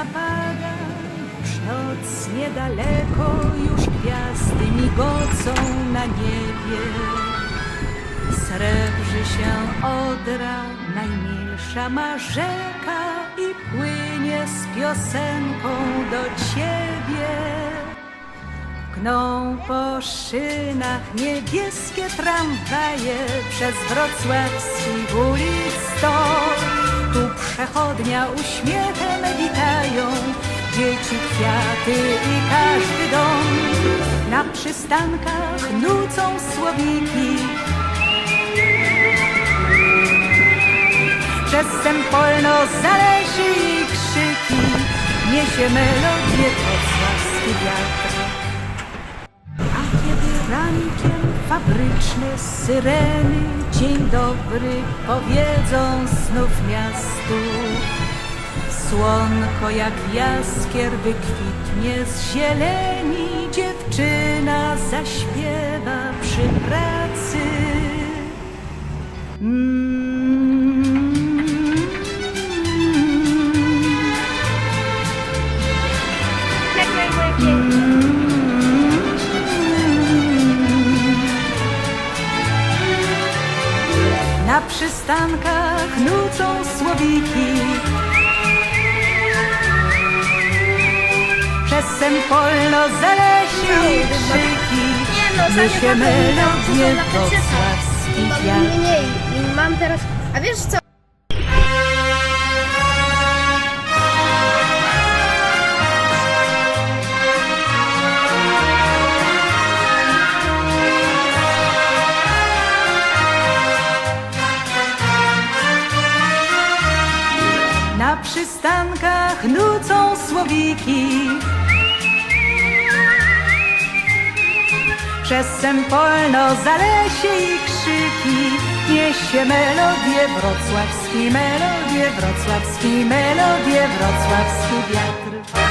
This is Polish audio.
zapada, już noc niedaleko, już gwiazdy migocą na niebie. Srebrzy się Odra, najmilsza ma rzeka i płynie z piosenką do ciebie. Gną po szynach niebieskie tramwaje przez wrocławski ulic przechodnia uśmiechem witają dzieci, kwiaty i każdy dom. Na przystankach nucą słowiki Przez Sempolno zależy i krzyki. Niesie melodię wrocławski wiatr. A kiedy rankiem fabryczne syreny. Dzień dobry powiedzą znów miastu. Słonko jak jaskier wykwitnie z zieleni. Dziewczyna zaśpiewa przy pracy. Mm. Na przystankach nucą słowiki. Przez Sempolno zalesie i krzyki no, za Niesie nie melodię to są wrocławski Mam wiatr. mniej i mam teraz... A wiesz co? Przystankach nucą słowiki. Przez Sempolno zalesie i krzyki. Niesie melodię wrocławski, melodię wrocławski, melodię wrocławski wiatr